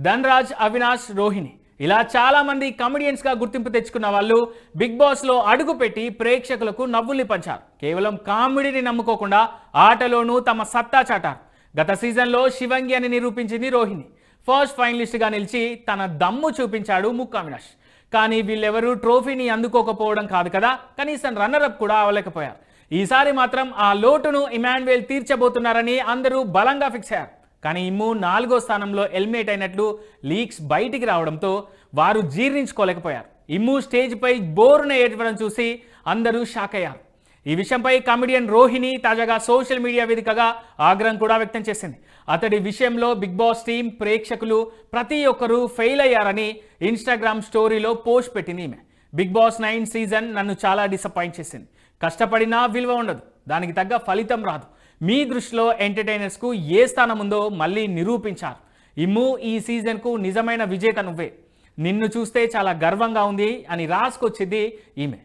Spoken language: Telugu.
ధన్రాజ్ అవినాష్ రోహిణి. ఇలా చాలామంది కమెడియన్స్గా గుర్తింపు తెచ్చుకున్న వాళ్ళు బిగ్ బాస్లో అడుగుపెట్టి ప్రేక్షకులకు నవ్వుల్ని పంచారు. కేవలం కామెడీని నమ్ముకోకుండా ఆటలోనూ తమ సత్తా చాటారు. గత సీజన్లో శివంగి అని నిరూపించింది రోహిణి. ఫస్ట్ ఫైనలిస్ట్గా నిలిచి తన దమ్ము చూపించాడు ముక్కు అవినాష్. కానీ వీళ్ళెవరూ ట్రోఫీని అందుకోకపోవడం కాదు కదా కనీసం రన్నరప్ కూడా అవ్వలేకపోయారు. ఈసారి మాత్రం ఆ లోటును ఇమాన్యుయల్ తీర్చబోతున్నారని అందరూ బలంగా ఫిక్స్ అయ్యారు. కానీ ఇమ్ము నాలుగో స్థానంలో ఎలిమినేట్ అయినట్లు లీక్స్ బయటికి రావడంతో వారు జీర్ణించుకోలేకపోయారు. ఇమ్ము స్టేజ్పై బోరున ఏడవడం చూసి అందరూ షాక్ అయ్యారు. ఈ విషయంపై కమెడియన్ రోహిణి తాజాగా సోషల్ మీడియా వేదికగా ఆగ్రహం కూడా వ్యక్తం చేసింది. అతడి విషయంలో బిగ్ బాస్ టీం ప్రేక్షకులు ప్రతి ఒక్కరూ ఫెయిల్ అయ్యారని ఇన్స్టాగ్రామ్ స్టోరీలో పోస్ట్ పెట్టింది ఈమె. బిగ్ బాస్ నైన్ సీజన్ నన్ను చాలా డిసప్పాయింట్ చేసింది. కష్టపడినా విలువ ఉండదు. దానికి తగ్గ ఫలితం రాదు. మీ దృష్టిలో ఎంటర్టైనర్స్కు ఏ స్థానం ఉందో మళ్ళీ నిరూపించారు. ఇమ్ము ఈ సీజన్కు నిజమైన విజేత నువ్వే. నిన్ను చూస్తే చాలా గర్వంగా ఉంది అని రాసుకొచ్చింది ఈమె.